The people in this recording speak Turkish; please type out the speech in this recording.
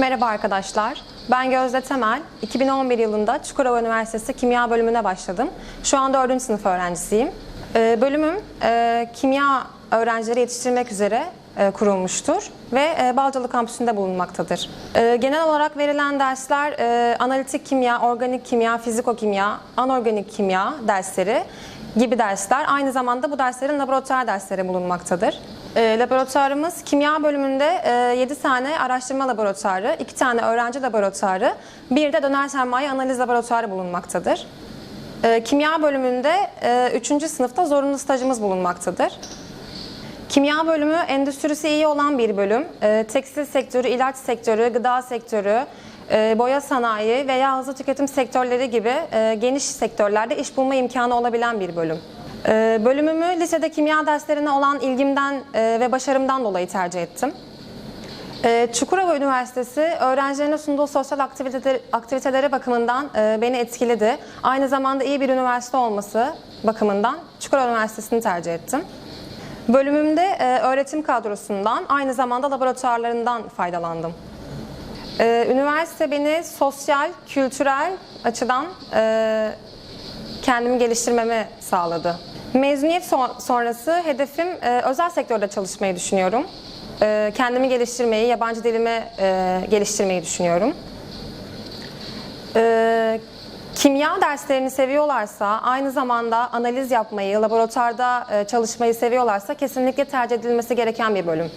Merhaba arkadaşlar. Ben Gözde Temel. 2011 yılında Çukurova Üniversitesi Kimya bölümüne başladım. Şu an 4. sınıf öğrencisiyim. Ee, Bölümüm e, kimya öğrencileri yetiştirmek üzere e, kurulmuştur ve e, Balcalı kampüsünde bulunmaktadır. Genel olarak verilen dersler analitik kimya, organik kimya, fizikokimya, anorganik kimya dersleri gibi dersler. Aynı zamanda bu derslerin laboratuvar dersleri bulunmaktadır. E, laboratuvarımız kimya bölümünde e, 7 tane araştırma laboratuvarı, 2 tane öğrenci laboratuvarı, bir de döner sermaye analiz laboratuvarı bulunmaktadır. E, kimya bölümünde 3. sınıfta zorunlu stajımız bulunmaktadır. Kimya bölümü endüstrisi iyi olan bir bölüm. E, tekstil sektörü, ilaç sektörü, gıda sektörü, e, boya sanayi veya hızlı tüketim sektörleri gibi e, geniş sektörlerde iş bulma imkanı olabilen bir bölüm. E, bölümümü lisede kimya derslerine olan ilgimden e, ve başarımdan dolayı tercih ettim. E, Çukurova Üniversitesi öğrencilerine sunduğu sosyal aktiviteleri, aktiviteleri bakımından e, beni etkiledi. Aynı zamanda iyi bir üniversite olması bakımından Çukurova Üniversitesi'ni tercih ettim. Bölümümde e, öğretim kadrosundan, aynı zamanda laboratuvarlarından faydalandım. E, üniversite beni sosyal, kültürel açıdan kendimi geliştirmemi sağladı. Mezuniyet son- sonrası hedefim e, özel sektörde çalışmayı düşünüyorum. E, kendimi geliştirmeyi, yabancı dilimi e, geliştirmeyi düşünüyorum. E, kimya derslerini seviyorlarsa, aynı zamanda analiz yapmayı, laboratuvarda e, çalışmayı seviyorlarsa kesinlikle tercih edilmesi gereken bir bölüm.